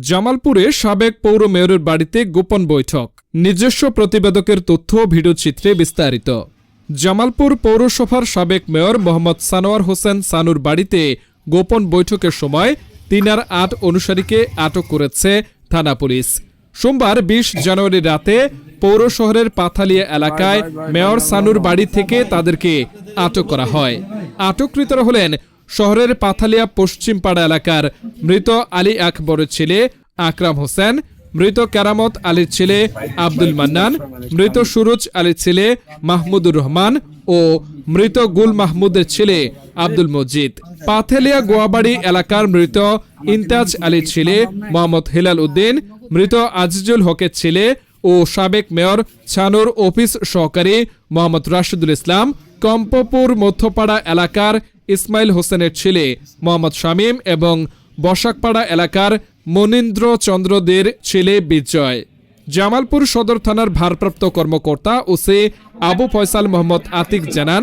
জামালপুরে সাবেক পৌর মেয়রের বাড়িতে গোপন বৈঠক নিজস্ব প্রতিবেদকের তথ্য ভিডিওচিত্রে বিস্তারিত জামালপুর পৌরসভার সাবেক মেয়র মোহাম্মদ সানোয়ার হোসেন সানুর বাড়িতে গোপন বৈঠকের সময় তিন আর আট অনুসারীকে আটক করেছে থানা পুলিশ সোমবার বিশ জানুয়ারি রাতে পৌর শহরের পাথালিয়া এলাকায় মেয়র সানুর বাড়ি থেকে তাদেরকে আটক করা হয় আটককৃতরা হলেন শহরের পাথালিয়া পশ্চিমপাড়া এলাকার মৃত আলী আকবরের ছেলে আকরাম হোসেন, মৃত কেরামত আলীর ছেলে আব্দুল মান্নান, মৃত সুরজ আলীর ছেলে মাহমুদুর রহমান ও মৃত গুল মাহমুদের ছেলে আব্দুল মজিদ। পাথেলিয়া গোয়াবাড়ি এলাকার মৃত ইন্তাজ আলীর ছেলে মোহাম্মদ হেলাল উদ্দিন, মৃত আজিজুল হকের ছেলে ও সাবেক মেয়র ছানুর অফিস সহকারী মোহাম্মদ রাশিদুল ইসলাম, কম্পপুর মধ্যপাড়া এলাকার ইসমাইল হোসেনের ছেলে মোহাম্মদ শামীম এবং বসাকপাড়া এলাকার মনীন্দ্র চন্দ্রদের ছেলে বিজয়। জামালপুর সদর থানার ভারপ্রাপ্ত কর্মকর্তা ওসি আবু ফয়সাল মোহাম্মদ আতিক জানান,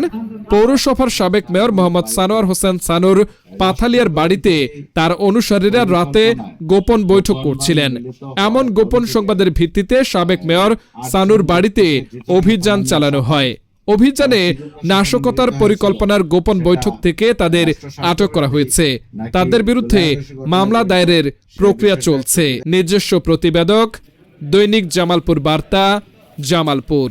পৌরসভার সাবেক মেয়র মোহাম্মদ সানোয়ার হোসেন সানুর পাথালিয়ার বাড়িতে তার অনুসারীরা রাতে গোপন বৈঠক করছিলেন। এমন গোপন সংবাদের ভিত্তিতে সাবেক মেয়র সানুর বাড়িতে অভিযান চালানো হয়। অভিযানে নাশকতার পরিকল্পনার গোপন বৈঠক থেকে তাদের আটক করা হয়েছে। তাদের বিরুদ্ধে মামলা দায়েরের প্রক্রিয়া চলছে। নিজস্ব প্রতিবেদক দৈনিক জামালপুর বার্তা, জামালপুর।